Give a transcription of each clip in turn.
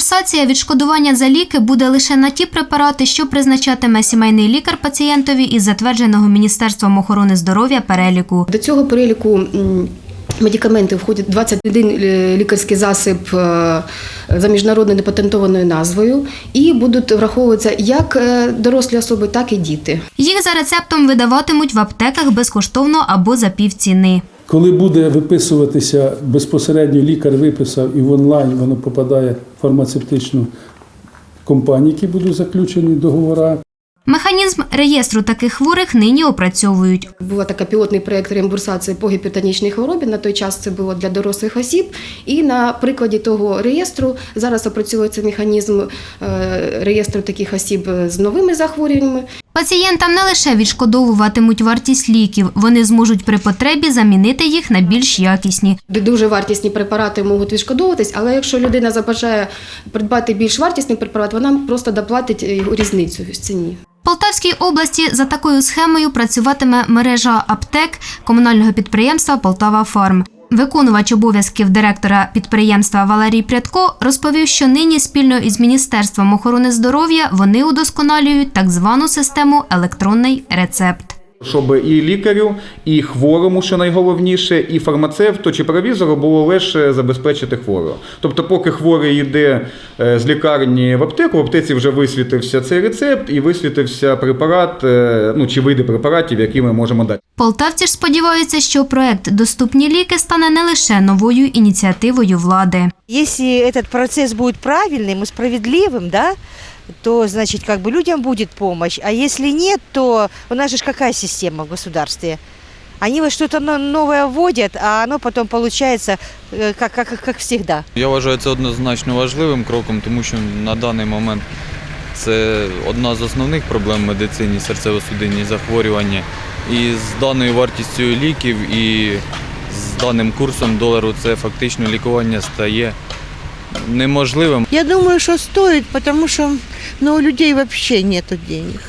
Реімбурсація відшкодування за ліки буде лише на ті препарати, що призначатиме сімейний лікар пацієнтові із затвердженого Міністерством охорони здоров'я переліку. До цього переліку м, медикаментів входить 21 лікарський засіб е, за міжнародною непатентованою назвою і будуть враховуватися як е, дорослі особи, так і діти. Їх за рецептом видаватимуть в аптеках безкоштовно або за півціни. Коли буде виписуватися безпосередньо лікар виписав і в онлайн воно попадає в фармацевтичну компанію, які будуть заключені договори. Механізм реєстру таких хворих нині опрацьовують. Був такий пілотний проєкт реімбурсації по гіпертонічній хворобі. На той час це було для дорослих осіб. І на прикладі того реєстру зараз опрацьовується механізм е, реєстру таких осіб з новими захворюваннями. Пацієнтам не лише відшкодовуватимуть вартість ліків, вони зможуть при потребі замінити їх на більш якісні. Дуже вартісні препарати можуть відшкодовуватись, але якщо людина забажає придбати більш вартісний препарат, вона просто доплатить е, різницю в ціні. В Полтавській області за такою схемою працюватиме мережа аптек комунального підприємства Полтава Фарм. Виконувач обов'язків директора підприємства Валерій Прядко розповів, що нині спільно із Міністерством охорони здоров'я вони удосконалюють так звану систему електронний рецепт Щоб і лікарю, і хворому, що найголовніше, і фармацевту чи провізору було легше забезпечити хворого. Тобто, поки хворий йде е, з лікарні в аптеку, в аптеці вже висвітився цей рецепт і висвітився препарат, е, ну чи види препаратів, які ми можемо дати. Полтавці ж сподіваються, що проект Доступні ліки стане не лише новою ініціативою влади. Если этот процесс будет правильным и справедливым, да, то, значит, как бы людям будет помощь. А если нет, то у нас же какая система в государстве? Они вот что-то новое вводят, а оно получается э, как, как, как всегда. Я вважаю це однозначно важливим кроком, тому що на даний момент це одна з основних проблем в медицині серцево-судинні захворювання. І з даною вартістю ліків і з даним курсом долару це фактично лікування стає неможливим. Я думаю, что стоит, потому что ну, у людей вообще нету денег.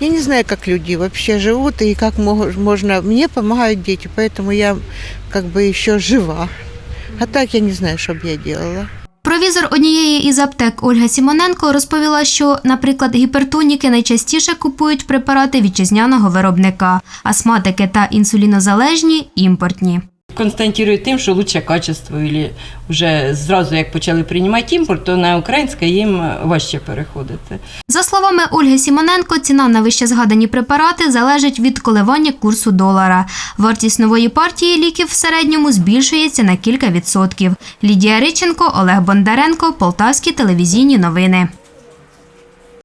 Я не знаю, как люди вообще живут и как мог- можно. Мне помогают дети, поэтому я как бы еще жива. А так я не знаю, что бы я делала. Провізор однієї із аптек Ольга Сімоненко розповіла, що, наприклад, гіпертоніки найчастіше купують препарати вітчизняного виробника, астматики та інсулінозалежні імпортні. констатують тим, що лучше качество, і вже зразу як почали приймати імпорт, то на українське їм важче переходити. За словами Ольги Сімоненко, ціна на вище згадані препарати залежить від коливання курсу долара. Вартість нової партії ліків в середньому збільшується на кілька відсотків. Лідія Риченко, Олег Бондаренко, Полтавські телевізійні новини.